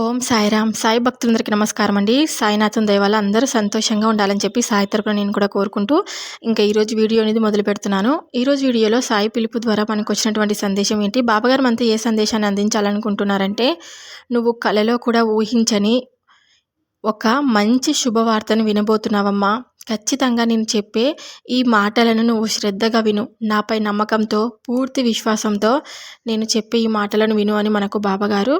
ఓం సాయిరామ్. సాయి భక్తులందరికీ నమస్కారం అండి సాయినాథం దయవాల అందరూ సంతోషంగా ఉండాలని చెప్పి సాయి తరపున నేను కూడా కోరుకుంటూ ఇంకా ఈరోజు వీడియో అనేది మొదలు పెడుతున్నాను. ఈరోజు వీడియోలో సాయి పిలుపు ద్వారా మనకు వచ్చినటువంటి సందేశం ఏంటి? బాబాగారు మనతో ఏ సందేశాన్ని అందించాలనుకుంటున్నారంటే నువ్వు కలలో కూడా ఊహించని ఒక మంచి శుభవార్తను వినబోతున్నావమ్మా. ఖచ్చితంగా నేను చెప్పే ఈ మాటలను నువ్వు శ్రద్ధగా విను. నాపై నమ్మకంతో పూర్తి విశ్వాసంతో నేను చెప్పే ఈ మాటలను విను అని మనకు బాబాగారు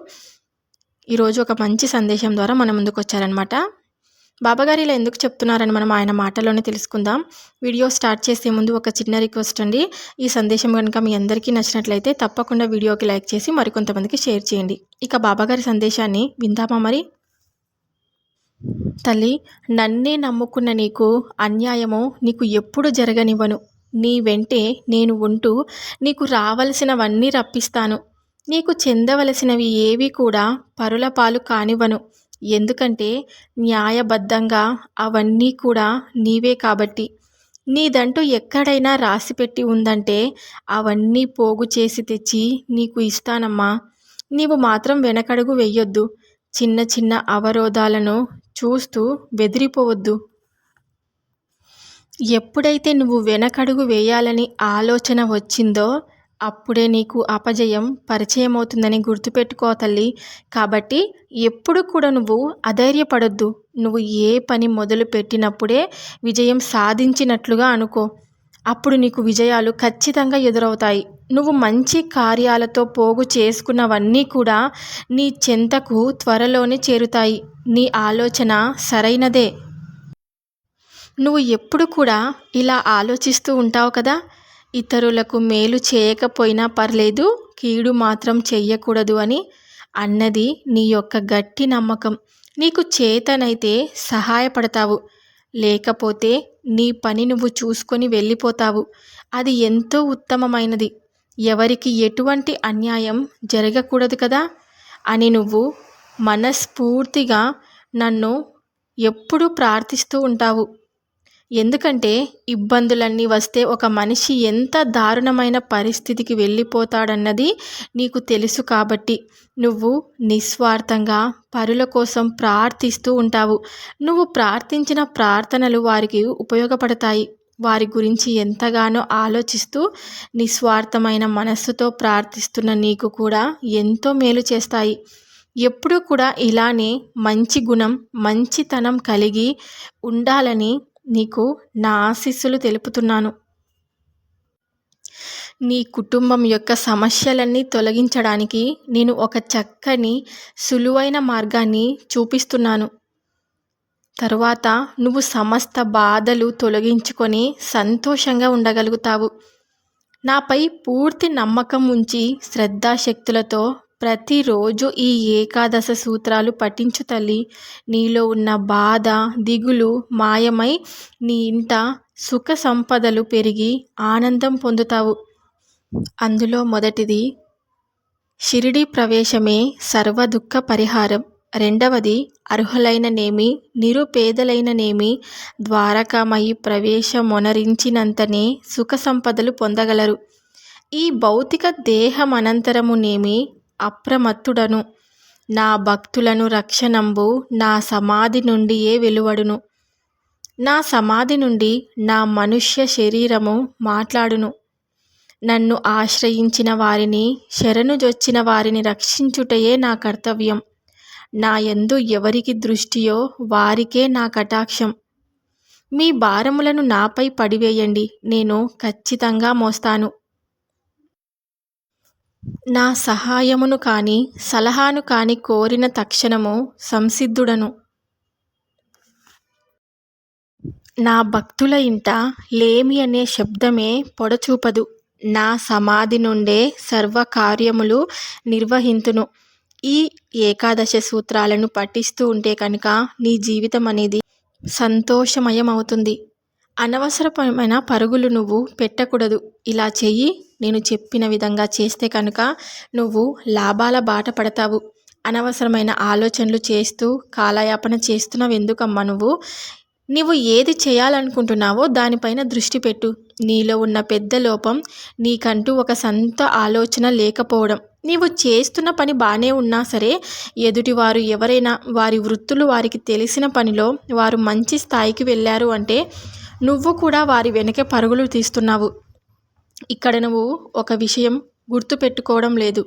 ఈరోజు ఒక మంచి సందేశం ద్వారా మన ముందుకు వచ్చారనమాట బాబాగారు ఇలా ఎందుకు చెప్తున్నారని మనం ఆయన మాటలోనే తెలుసుకుందాం. వీడియో స్టార్ట్ చేసే ముందు ఒక చిన్న రిక్వెస్ట్ అండి. ఈ సందేశం కనుక మీ అందరికీ నచ్చినట్లయితే తప్పకుండా వీడియోకి లైక్ చేసి మరికొంతమందికి షేర్ చేయండి. ఇక బాబాగారి సందేశాన్ని విందామా మరి? తల్లి నన్నే నమ్ముకున్న నీకు అన్యాయమో నీకు ఎప్పుడు జరగనివ్వను. నీ వెంటే నేను ఉంటూ నీకు రావలసినవన్నీ రప్పిస్తాను. నీకు చెందవలసినవి ఏవి కూడా పరుల పాలు కానివ్వను. ఎందుకంటే న్యాయబద్ధంగా అవన్నీ కూడా నీవే కాబట్టి. నీదంటూ ఎక్కడైనా రాసిపెట్టి ఉందంటే అవన్నీ పోగు చేసి తెచ్చి నీకు ఇస్తానమ్మా. నీవు మాత్రం వెనకడుగు వెయ్యొద్దు. చిన్న చిన్న అవరోధాలను చూస్తూ బెదిరిపోవద్దు. ఎప్పుడైతే నువ్వు వెనకడుగు వేయాలని ఆలోచన వచ్చిందో అప్పుడే నీకు అపజయం పరిచయం అవుతుందని గుర్తుపెట్టుకో తల్లి. కాబట్టి ఎప్పుడు కూడా నువ్వు అధైర్యపడొద్దు. నువ్వు ఏ పని మొదలు పెట్టినప్పుడే విజయం సాధించినట్లుగా అనుకో. అప్పుడు నీకు విజయాలు ఖచ్చితంగా ఎదురవుతాయి. నువ్వు మంచి కార్యాలతో పోగు చేసుకున్నవన్నీ కూడా నీ చెంతకు త్వరలోనే చేరుతాయి. నీ ఆలోచన సరైనదే. నువ్వు ఎప్పుడు కూడా ఇలా ఆలోచిస్తూ ఉంటావు కదా? ఇతరులకు మేలు చేయకపోయినా పర్లేదు కీడు మాత్రం చెయ్యకూడదు అని అన్నది నీ యొక్క గట్టి నమ్మకం. నీకు చేతనైతే సహాయపడతావు. లేకపోతే నీ పని నువ్వు చూసుకొని వెళ్ళిపోతావు. అది ఎంతో ఉత్తమమైనది. ఎవరికి ఎటువంటి అన్యాయం జరగకూడదు కదా? అని నువ్వు మనస్ఫూర్తిగా నన్ను ఎప్పుడూ ప్రార్థిస్తూ ఉంటావు. ఎందుకంటే ఇబ్బందులన్నీ వస్తే ఒక మనిషి ఎంత దారుణమైన పరిస్థితికి వెళ్ళిపోతాడన్నది నీకు తెలుసు కాబట్టి నువ్వు నిస్వార్థంగా పరుల కోసం ప్రార్థిస్తూ ఉంటావు. నువ్వు ప్రార్థించిన ప్రార్థనలు వారికి ఉపయోగపడతాయి. వారి గురించి ఎంతగానో ఆలోచిస్తూ నిస్వార్థమైన మనస్సుతో ప్రార్థిస్తున్న నీకు కూడా ఎంతో మేలు చేస్తాయి. ఎప్పుడూ కూడా ఇలానే మంచి గుణం మంచితనం కలిగి ఉండాలని నీకు నా ఆశీస్సులు తెలుపుతున్నాను. నీ కుటుంబం యొక్క సమస్యలన్నీ తొలగించడానికి నేను ఒక చక్కని సులువైన మార్గాన్ని చూపిస్తున్నాను. తరువాత నువ్వు సమస్త బాధలు తొలగించుకొని సంతోషంగా ఉండగలుగుతావు. నాపై పూర్తి నమ్మకం ఉంచి శ్రద్ధాశక్తులతో ప్రతిరోజు ఈ ఏకాదశ సూత్రాలు పఠించు తల్లి. నీలో ఉన్న బాధ దిగులు మాయమై నీ ఇంట సుఖ సంపదలు పెరిగి ఆనందం పొందుతావు. అందులో మొదటిది షిరిడి ప్రవేశమే సర్వ దుఃఖ పరిహారం. రెండవది అర్హులైననేమి నిరుపేదలైననేమి ద్వారకామయి ప్రవేశమొనరించినంతనే సుఖ సంపదలు పొందగలరు. ఈ భౌతిక దేహమనంతరమునేమి అప్రమత్తుడను. నా భక్తులను రక్షణంబు నా సమాధి నుండియే వెలువడును. నా సమాధి నుండి నా మనుష్య శరీరము మాట్లాడును. నన్ను ఆశ్రయించిన వారిని శరణుజొచ్చిన వారిని రక్షించుటయే నా కర్తవ్యం. నా ఎందు ఎవరికి దృష్టియో వారికే నా కటాక్షం. మీ భారములను నాపై పడివేయండి. నేను ఖచ్చితంగా మోస్తాను. నా సహాయమును కాని సలహాను కాని కోరిన తక్షణము సంసిద్ధుడను. నా భక్తుల ఇంట లేమి అనే శబ్దమే పొడచూపదు. నా సమాధి నుండే సర్వకార్యములు నిర్వహింతును. ఈ ఏకాదశ సూత్రాలను పఠిస్తూ ఉంటే కనుక నీ జీవితం అనేది సంతోషమయం అవుతుంది అనవసరమైన పరుగులు నువ్వు పెట్టకూడదు. ఇలా చెయ్యి నేను చెప్పిన విధంగా చేస్తే కనుక నువ్వు లాభాల బాట పడతావు. అనవసరమైన ఆలోచనలు చేస్తూ కాలయాపన చేస్తున్నావు ఎందుకమ్మా నువ్వు నీవు ఏది చేయాలనుకుంటున్నావో దానిపైన దృష్టి పెట్టు. నీలో ఉన్న పెద్ద లోపం నీకంటూ ఒక సొంత ఆలోచన లేకపోవడం. నీవు చేస్తున్న పని బాగానే ఉన్నా సరే ఎదుటివారు ఎవరైనా వారి వృత్తులు వారికి తెలిసిన పనిలో వారు మంచి స్థాయికి వెళ్ళారు అంటే నువ్వు కూడా వారి వెనక పరుగులు తీస్తున్నావు. ఇక్కడ నువ్వు ఒక విషయం గుర్తుపెట్టుకోవడం లేదు.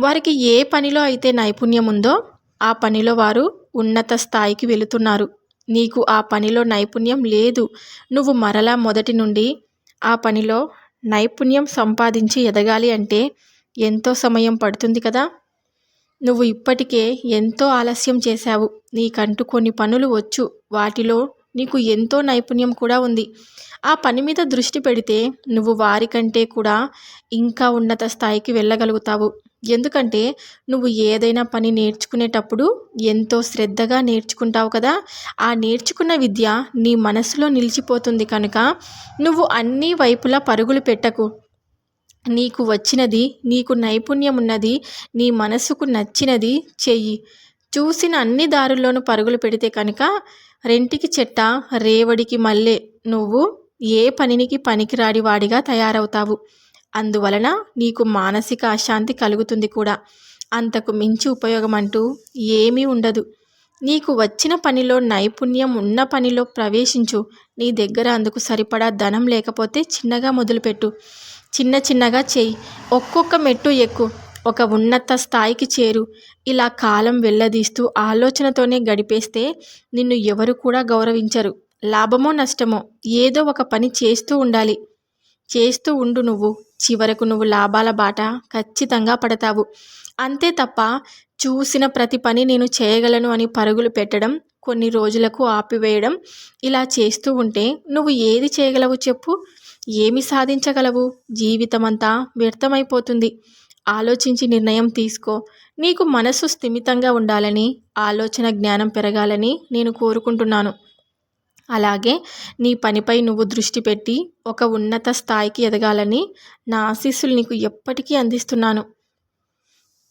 వారికి ఏ పనిలో అయితే నైపుణ్యం ఉందో ఆ పనిలో వారు ఉన్నత స్థాయికి వెళుతున్నారు. నీకు ఆ పనిలో నైపుణ్యం లేదు. నువ్వు మరలా మొదటి నుండి ఆ పనిలో నైపుణ్యం సంపాదించి ఎదగాలి అంటే ఎంతో సమయం పడుతుంది కదా? నువ్వు ఇప్పటికే ఎంతో ఆలస్యం చేశావు. నీకంటూ కొన్ని పనులు వచ్చు. వాటిలో నీకు ఎంతో నైపుణ్యం కూడా ఉంది. ఆ పని మీద దృష్టి పెడితే నువ్వు వారికంటే కూడా ఇంకా ఉన్నత స్థాయికి వెళ్ళగలుగుతావు. ఎందుకంటే నువ్వు ఏదైనా పని నేర్చుకునేటప్పుడు ఎంతో శ్రద్ధగా నేర్చుకుంటావు కదా. ఆ నేర్చుకున్న విద్య నీ మనసులో నిలిచిపోతుంది కనుక నువ్వు అన్ని వైపులా పరుగులు పెట్టకు. నీకు వచ్చినది నీకు నైపుణ్యం ఉన్నది నీ మనసుకు నచ్చినది చెయ్యి. చూసిన అన్ని దారుల్లోనూ పరుగులు పెడితే కనుక రెంటికి చెట్ట? రేవడికి మల్లె. నువ్వు ఏ పనికి పనికిరాడి వాడిగా తయారవుతావు? అందువలన నీకు మానసిక అశాంతి కలుగుతుంది కూడా. అంతకు మించి ఉపయోగం అంటూ ఏమీ ఉండదు. నీకు వచ్చిన పనిలో నైపుణ్యం ఉన్న పనిలో ప్రవేశించు. నీ దగ్గర అందుకు సరిపడా ధనం లేకపోతే చిన్నగా మొదలుపెట్టు. చిన్న చిన్నగా చేయి. ఒక్కొక్క మెట్టు ఎక్కు. ఒక ఉన్నత స్థాయికి చేరు. ఇలా కాలం వెళ్ళదీస్తూ ఆలోచనతోనే గడిపేస్తే నిన్ను ఎవరు కూడా గౌరవించరు. లాభమో నష్టమో ఏదో ఒక పని చేస్తూ ఉండాలి. చేస్తూ ఉండు నువ్వు. చివరకు నువ్వు లాభాల బాట ఖచ్చితంగా పడతావు. అంతే తప్ప చూసిన ప్రతి పని నేను చేయగలను అని పరుగులు పెట్టడం కొన్ని రోజులకు ఆపివేయడం ఇలా చేస్తూ ఉంటే నువ్వు ఏది చేయగలవు చెప్పు? ఏమి సాధించగలవు? జీవితమంతా వ్యర్థమైపోతుంది. ఆలోచించి నిర్ణయం తీసుకో. నీకు మనసు స్థిమితంగా ఉండాలని ఆలోచన జ్ఞానం పెరగాలని నేను కోరుకుంటున్నాను. అలాగే నీ పనిపై నువ్వు దృష్టి పెట్టి ఒక ఉన్నత స్థాయికి ఎదగాలని నా ఆశీస్సులు నీకు ఎప్పటికీ అందిస్తున్నాను.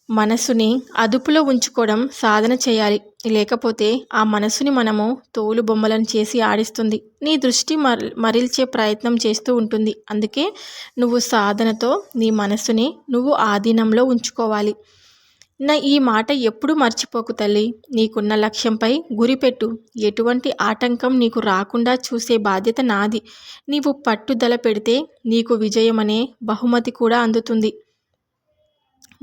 మనసుని అదుపులో ఉంచుకోవడం సాధన చేయాలి. లేకపోతే ఆ మనసుని మనము తోలు బొమ్మలను చేసి ఆడిస్తుంది. నీ దృష్టి మరిల్చే ప్రయత్నం చేస్తూ ఉంటుంది. అందుకే నువ్వు సాధనతో నీ మనసుని నువ్వు ఆధీనంలో ఉంచుకోవాలి. నా ఈ మాట ఎప్పుడు మర్చిపోకు తల్లి. నీకున్న లక్ష్యంపై గురిపెట్టు. ఎటువంటి ఆటంకం నీకు రాకుండా చూసే బాధ్యత నాది. నీవు పట్టుదల పెడితే నీకు విజయం అనే బహుమతి కూడా అందుతుంది.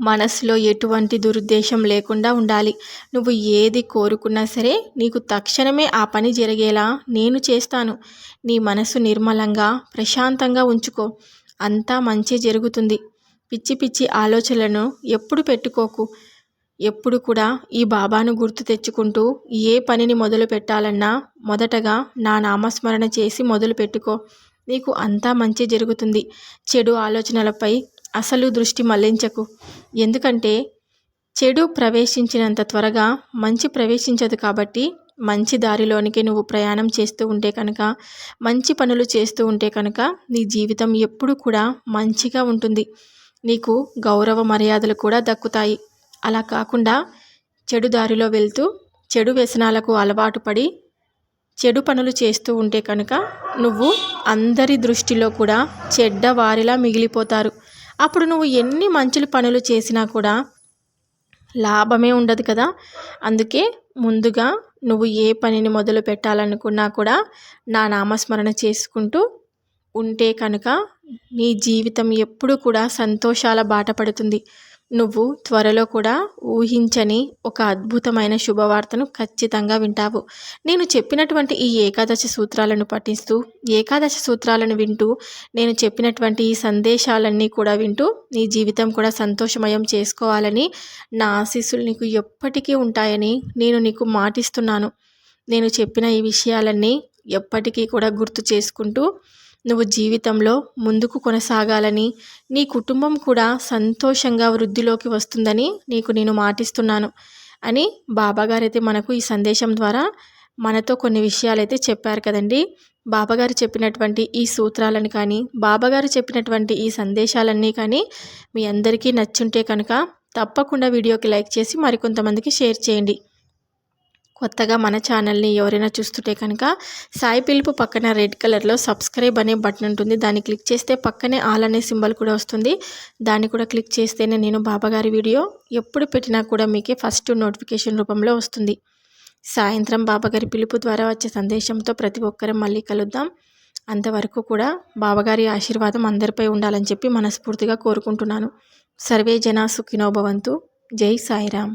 మనసులో ఎటువంటి దురుద్దేశం లేకుండా ఉండాలి. నువ్వు ఏది కోరుకున్నా సరే నీకు తక్షణమే ఆ పని జరిగేలా నేను చేస్తాను. నీ మనసు నిర్మలంగా ప్రశాంతంగా ఉంచుకో. అంతా మంచి జరుగుతుంది. పిచ్చి పిచ్చి ఆలోచనలను ఎప్పుడు పెట్టుకోకు. ఎప్పుడు కూడా ఈ బాబాను గుర్తు తెచ్చుకుంటూ ఏ పనిని మొదలు పెట్టాలన్నా మొదటగా నా నామస్మరణ చేసి మొదలు పెట్టుకో. నీకు అంతా మంచి జరుగుతుంది. చెడు ఆలోచనలపై అసలు దృష్టి మళ్ళించకు. ఎందుకంటే చెడు ప్రవేశించినంత త్వరగా మంచి ప్రవేశించదు కాబట్టి మంచి దారిలోనికి నువ్వు ప్రయాణం చేస్తూ ఉంటే కనుక మంచి పనులు చేస్తూ ఉంటే కనుక నీ జీవితం ఎప్పుడు కూడా మంచిగా ఉంటుంది. నీకు గౌరవ మర్యాదలు కూడా దక్కుతాయి. అలా కాకుండా చెడు దారిలో వెళ్తూ చెడు వ్యసనాలకు అలవాటు పడి చెడు పనులు చేస్తూ ఉంటే కనుక నువ్వు అందరి దృష్టిలో కూడా చెడ్డవారిలా మిగిలిపోతారు. అప్పుడు నువ్వు ఎన్ని మంచి పనులు చేసినా కూడా లాభమే ఉండదు కదా. అందుకే ముందుగా నువ్వు ఏ పనిని మొదలు పెట్టాలనుకున్నా కూడా నా నామస్మరణ చేసుకుంటూ ఉంటే కనుక నీ జీవితం ఎప్పుడు కూడా సంతోషాల బాట పడుతుంది. నువ్వు త్వరలో కూడా ఊహించని ఒక అద్భుతమైన శుభవార్తను ఖచ్చితంగా వింటావు. నేను చెప్పినటువంటి ఈ ఏకాదశి సూత్రాలను పఠిస్తూ ఏకాదశి సూత్రాలను వింటూ నేను చెప్పినటువంటి ఈ సందేశాలన్నీ కూడా వింటూ నీ జీవితం కూడా సంతోషమయం చేసుకోవాలని నా ఆశీస్సులు నీకు ఎప్పటికీ ఉంటాయని నేను నీకు మాటిస్తున్నాను. నేను చెప్పిన ఈ విషయాలన్నీ ఎప్పటికీ కూడా గుర్తు చేసుకుంటూ నువ్వు జీవితంలో ముందుకు కొనసాగాలని నీ కుటుంబం కూడా సంతోషంగా వృద్ధిలోకి వస్తుందని నీకు నేను మాటిస్తున్నాను అని బాబాగారైతే మనకు ఈ సందేశం ద్వారా మనతో కొన్ని విషయాలైతే చెప్పారు కదండి. బాబాగారు చెప్పినటువంటి ఈ సూత్రాలను కానీ బాబాగారు చెప్పినటువంటి ఈ సందేశాలన్నీ కానీ మీ అందరికీ నచ్చుంటే కనుక తప్పకుండా వీడియోకి లైక్ చేసి మరికొంతమందికి షేర్ చేయండి. కొత్తగా మన ఛానల్ని ఎవరైనా చూస్తుంటే కనుక సాయి పిలుపు పక్కన రెడ్ కలర్లో సబ్స్క్రైబ్ అనే బటన్ ఉంటుంది. దాన్ని క్లిక్ చేస్తే పక్కనే ఆల్ అనే సింబల్ కూడా వస్తుంది. దాన్ని కూడా క్లిక్ చేస్తేనే నేను బాబాగారి వీడియో ఎప్పుడు పెట్టినా కూడా మీకే ఫస్ట్ నోటిఫికేషన్ రూపంలో వస్తుంది. సాయంత్రం బాబాగారి పిలుపు ద్వారా వచ్చే సందేశంతో ప్రతి ఒక్కరం మళ్ళీ కలుద్దాం. అంతవరకు కూడా బాబాగారి ఆశీర్వాదం అందరిపై ఉండాలని చెప్పి మనస్ఫూర్తిగా కోరుకుంటున్నాను. సర్వే జనా సుఖినోభవంతు జై సాయిరామ్.